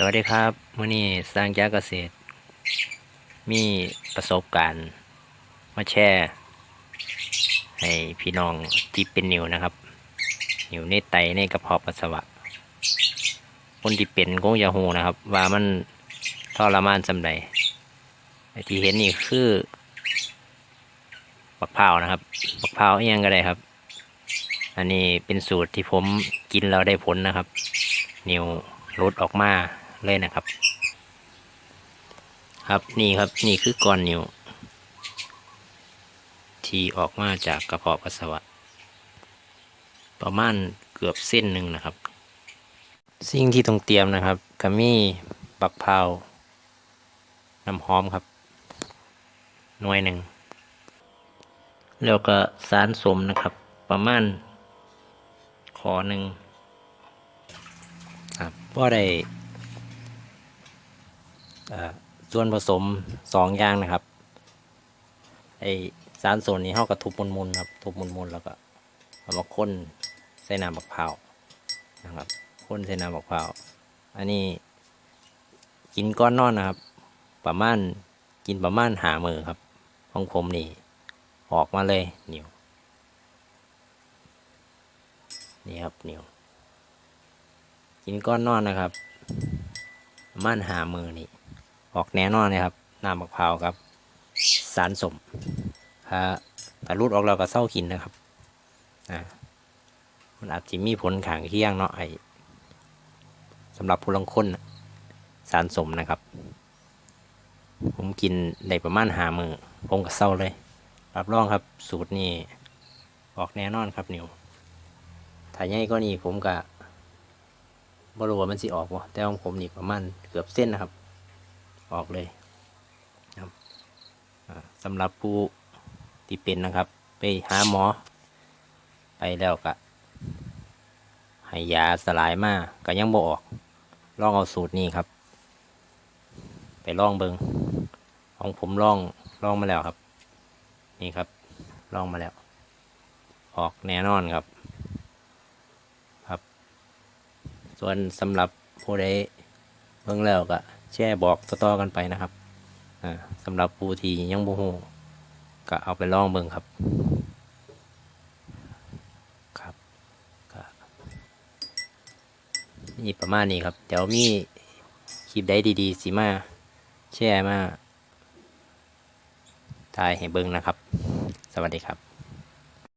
สวัสดีครับมื่อนี้สร้างจาเกษตร มีประสบการณ์ มาแชร์ให้พี่น้องที่เป็นนิวนะครับ นิวในไตในกระเพาะปัสสาวะ คนที่เป็นคงจะหูนะครับ ว่ามันทรมานสำใดไอ้ที่เห็นนี่คือบักพรานะครับบักพราเอียงก็ได้ครับ อันนี้เป็นสูตรที่ผมกินแล้วได้ผลนะครับ นิวลดออกมา เลยนะครับ ครับนี่ครับนี่คือก้อนนิ้ว ที่ออกมาจากกระเพาะปัสสาวะ ประมาณเกือบเส้นหนึ่งนะครับ สิ่งที่ต้องเตรียมนะครับก็มีบักพร้าวน้ำหอมครับ หน่วยหนึ่ง แล้วก็สารสมนะครับ ประมาณขอหนึ่งครับก็ได้ ส่วนผสมสองอย่างนะครับไอสารโซนนี้เขาก็ทุบมุนๆครับทุบมุนๆแล้วก็เอามาค้นใส่น้ำบักพร้าวนะครับค้นใส่น้ำบักพร้าวอันนี้กินก้อนนอนนะครับ ประมาณกินประมาณหามือครับของผมนี่ออกมาเลยนิ้วนี่ครับนิ้วกินก้อนนอนนะครับประมานหามือนี่ ออกแน่นอนนะครับน้ำมะพร้าวครับ สารสมถ้าถ้ารูดออกเราก็เศร้ากินนะครับอ่ามันอาจจะมีผลข้างเคี่ยงเนาะไอสำหรับผู้ลังคนน่ะสารสมนะครับ ผมกินได้ประมาณหามือผมก็เศร้าเลย รับรองครับสูตรนี้ออกแน่นอนครับนิวถ้าใหญ่ก็นี่ผมก็บรู้ว่ามันสิออกบ่แต่ของผมนี่ประมาณเกือบเส้นนะครับ ออกเลยครับสำหรับผู้ที่เป็นนะครับ ไปหาหมอ ไปแล้วก็ให้ยาสลายมาก็ยังบ่ออกลองเอาสูตรนี้ครับ ไปลองเบิงของผมลองลองมาแล้วครับ นี่ครับลองมาแล้ว ออกแน่นอนครับส่วนสำหรับผู้ใดเบิ่งแล้วก็ แชร์บอกต่อๆกันไปนะครับอ่าสำหรับผู้ที่ยังบ่ฮู้ก็เอาไปลองเบิ่งครับครับก็นี่ประมาณนี้ครับ เดี๋ยวมีคลิปได้ดี ๆสิมาแชร์มาถ่ายให้เบิ่งนะครับ สวัสดีครับ